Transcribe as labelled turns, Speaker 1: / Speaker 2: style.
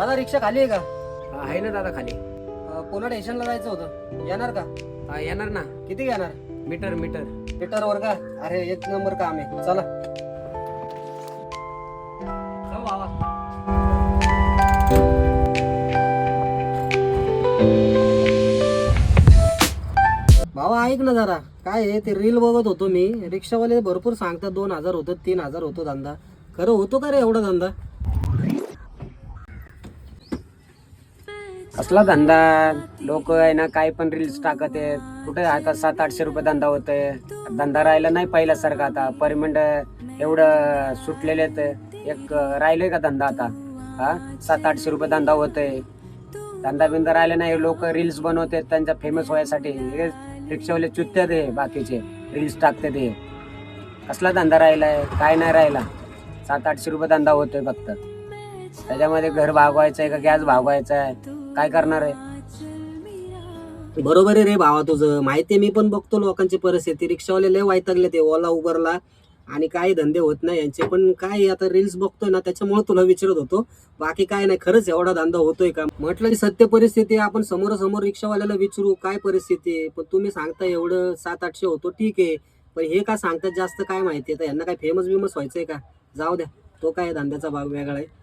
Speaker 1: दादा रिक्षा खाली आहे का?
Speaker 2: आहे ना दादा खाली.
Speaker 1: अं, पुन्हा स्टेशनला जायचं होतं. येणार का?
Speaker 2: हा, येणार ना.
Speaker 1: किती घेणार?
Speaker 2: Meter meter.
Speaker 1: मीटरवर का? अरे एक नंबर काम आहे. चला.
Speaker 2: जाऊ बाबा.
Speaker 1: भावा ऐक ना जरा. काय आहे ते रील बघत होतो मी. रिक्षावाले भरपूर सांगतात दोन हजार होतो तीन हजार होतो धंदा. खरं होतो का रे एवढा धंदा?
Speaker 2: असला धंदा लोक आहे ना काय पण रील्स टाकत आहेत. कुठे आता सात आठशे रुपये धंदा होतोय. धंदा राहिला नाही पहिल्यासारखा आता. परमिट एवढं सुटलेले आहेत. एक राहिले का धंदा आता? हा? सात आठशे रुपये धंदा होतोय. धंदा बिंदा राहिले नाही. लोक रील्स बनवते त्यांच्या फेमस व्हायसाठी. हे रिक्षावाले चुत्त्यात हे बाकीचे. रील्स टाकते ते कसला धंदा राहिला आहे काय नाही राहिला. सात आठशे रुपये धंदा होतोय फक्त. त्याच्यामध्ये घर भागवायचं आहे का गॅस भागवायचा आहे काय करणार आहे?
Speaker 1: बरोबर आहे रे भावा तुझं. माहिती आहे मी पण बघतो लोकांची परिस्थिती. रिक्षावाले लय वैतागले ते ओला उबरला. आणि काही धंदे होत नाही. यांचे पण काय आता रील्स बघतोय ना त्याच्यामुळे तुला विचारत होतो. बाकी काय नाही खरंच एवढा धंदा होतोय का? म्हटलं की सत्य परिस्थिती आपण समोरासमोर रिक्षावाल्याला विचारू काय परिस्थिती आहे? पण तुम्ही सांगता एवढं सात आठशे होतो ठीक आहे. पण हे का सांगतात जास्त काय माहिती आता यांना काय फेमस बिमस व्हायचंय का? जाऊ द्या. तो काय धंद्याचा भाग वेगळा आहे.